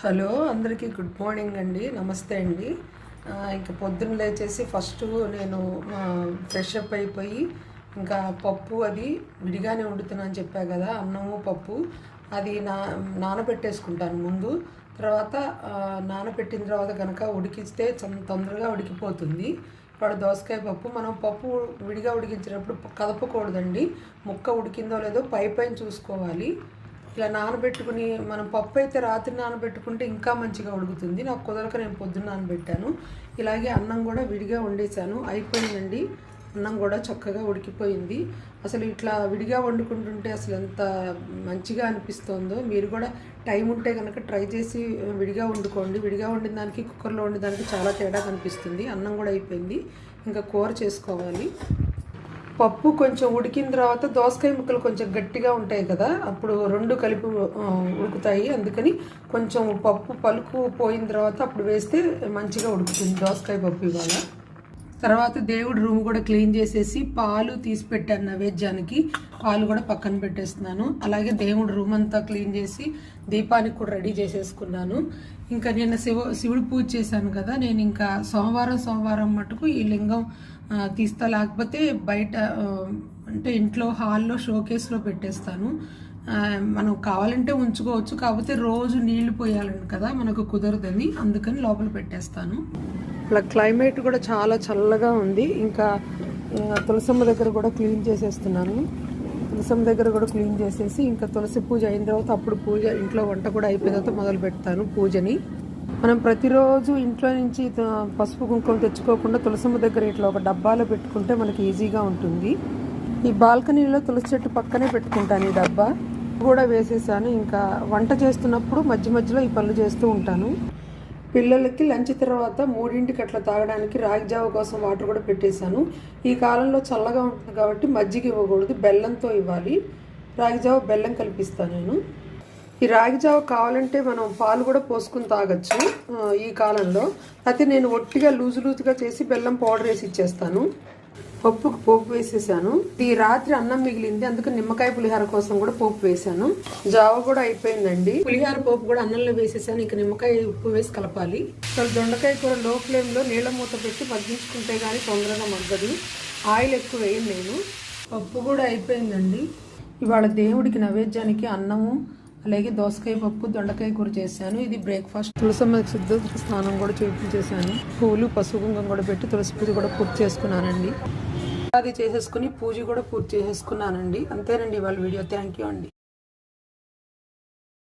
Hello అందరికీ good morning అండి. నమస్తే అండి. ఇంకా పొద్దున్న లేచేసి ఫస్ట్ నేను ఫ్రెష్ అప్ అయిపోయి ఇంకా పప్పు అది విడిగానే వండుతున్నాను చెప్పా కదా అన్నము పప్పు అది నా నానబెట్టేసుకుంటాను ముందు. తర్వాత నానబెట్టిన తర్వాత కనుక ఉడికిస్తే తొందరగా ఉడికిపోతుంది. ఇప్పుడు దోసకాయ పప్పు మనం పప్పు విడిగా ఉడికించినప్పుడు కదపకూడదండి. ముక్క ఉడికిందో లేదో పై పైన చూసుకోవాలి. ఇలా నానబెట్టుకుని మనం పప్పు అయితే రాత్రి నానబెట్టుకుంటే ఇంకా మంచిగా ఉడుకుతుంది. నాకు కుదరక నేను పొద్దున్న నానబెట్టాను. ఇలాగే అన్నం కూడా విడిగా వండేసాను అయిపోయిందండి. అన్నం కూడా చక్కగా ఉడికిపోయింది. అసలు ఇట్లా విడిగా వండుకుంటుంటే అసలు ఎంత మంచిగా అనిపిస్తుందో. మీరు కూడా టైం ఉంటే కనుక ట్రై చేసి విడిగా వండుకోండి. విడిగా వండిన దానికి కుక్కర్లో వండిన దానికి చాలా తేడా కనిపిస్తుంది. అన్నం కూడా అయిపోయింది. ఇంకా కూర చేసుకోవాలి. పప్పు కొంచెం ఉడికిన తర్వాత దోసకాయ ముక్కలు కొంచెం గట్టిగా ఉంటాయి కదా అప్పుడు రెండు కలిపి ఉడుకుతాయి. అందుకని కొంచెం పప్పు పలుకు పోయిన తర్వాత అప్పుడు వేస్తే మంచిగా ఉడుకుతుంది దోసకాయ పప్పు ఇవాళ. తర్వాత దేవుడు రూమ్ కూడా క్లీన్ చేసేసి పాలు తీసి పెట్టాను నైవేద్యానికి. పాలు కూడా పక్కన పెట్టేస్తున్నాను. అలాగే దేవుడి రూమ్ అంతా క్లీన్ చేసి దీపానికి కూడా రెడీ చేసేసుకున్నాను. ఇంకా నిన్న శివ శివుడు పూజ చేశాను కదా నేను ఇంకా సోమవారం సోమవారం మటుకు ఈ లింగం తీస్తా. లేకపోతే బయట అంటే ఇంట్లో హాల్లో షోకేస్లో పెట్టేస్తాను. మనం కావాలంటే ఉంచుకోవచ్చు. కాకపోతే రోజు నీళ్ళు పోయాలని కదా మనకు కుదరదని అందుకని లోపల పెట్టేస్తాను. ఇట్లా క్లైమేట్ కూడా చాలా చల్లగా ఉంది. ఇంకా తులసమ్మ దగ్గర కూడా క్లీన్ చేసేస్తున్నాను. తులసమ్మ దగ్గర కూడా క్లీన్ చేసేసి ఇంకా తులసి పూజ అయిన తర్వాత అప్పుడు పూజ ఇంట్లో వంట కూడా అయిపోయిన తర్వాత మొదలు పెడతాను పూజని. మనం ప్రతిరోజు ఇంట్లో నుంచి పసుపు కుంకుమ తెచ్చుకోకుండా తులసమ్మ దగ్గర ఇట్లా ఒక డబ్బాలో పెట్టుకుంటే మనకి ఈజీగా ఉంటుంది. ఈ బాల్కనీలో తులసి చెట్టు పక్కనే పెట్టుకుంటాను ఈ డబ్బా. కూడా వేసేసాను. ఇంకా వంట చేస్తున్నప్పుడు మధ్య మధ్యలో ఈ పనులు చేస్తూ ఉంటాను. పిల్లలకి లంచ్ తర్వాత మూడింటికి అట్లా తాగడానికి రాగి జావ కోసం వాటర్ కూడా పెట్టేశాను. ఈ కాలంలో చల్లగా ఉంటుంది కాబట్టి మజ్జిగ ఇవ్వకూడదు బెల్లంతో ఇవ్వాలి. రాగి జావ బెల్లం కల్పిస్తాను నేను. ఈ రాగి జావ కావాలంటే మనం పాలు కూడా పోసుకుని తాగొచ్చు ఈ కాలంలో. అయితే నేను ఒట్టిగా లూజు లూజుగా చేసి బెల్లం పౌడర్ వేసి ఇచ్చేస్తాను. పప్పుకు పోపు వేసేసాను. ఈ రాత్రి అన్నం మిగిలింది. అందుకు నిమ్మకాయ పులిహార కోసం కూడా పోపు వేసాను. జావ కూడా అయిపోయిందండి. పులిహార పోపు కూడా అన్నంలో వేసేసాను. ఇంకా నిమ్మకాయ ఉప్పు వేసి కలపాలి. అసలు దొండకాయ కూర లో ఫ్లేమ్లో నీళ్ళ మూత పెట్టి మగ్గించుకుంటే గానీ తొందరగా మగ్గదు. ఆయిల్ ఎక్కువ వేయను నేను. పప్పు కూడా అయిపోయిందండి. ఇవాళ దేవుడికి నైవేద్యానికి అన్నము అలాగే దోసకాయ పప్పు దొండకాయ కూర చేశాను. ఇది బ్రేక్ఫాస్ట్ తులసమ్మ శుద్ధ స్నానం కూడా చేయించేసాను పూలు పసుపు కుంకం కూడా పెట్టి తులసి పూజ కూడా పూర్తి చేసుకున్నానండి. అది చేసేసుకుని పూజ కూడా పూర్తి చేసేసుకున్నానండి అంతేనండి వాళ్ళ వీడియో. థ్యాంక్ యూ అండి.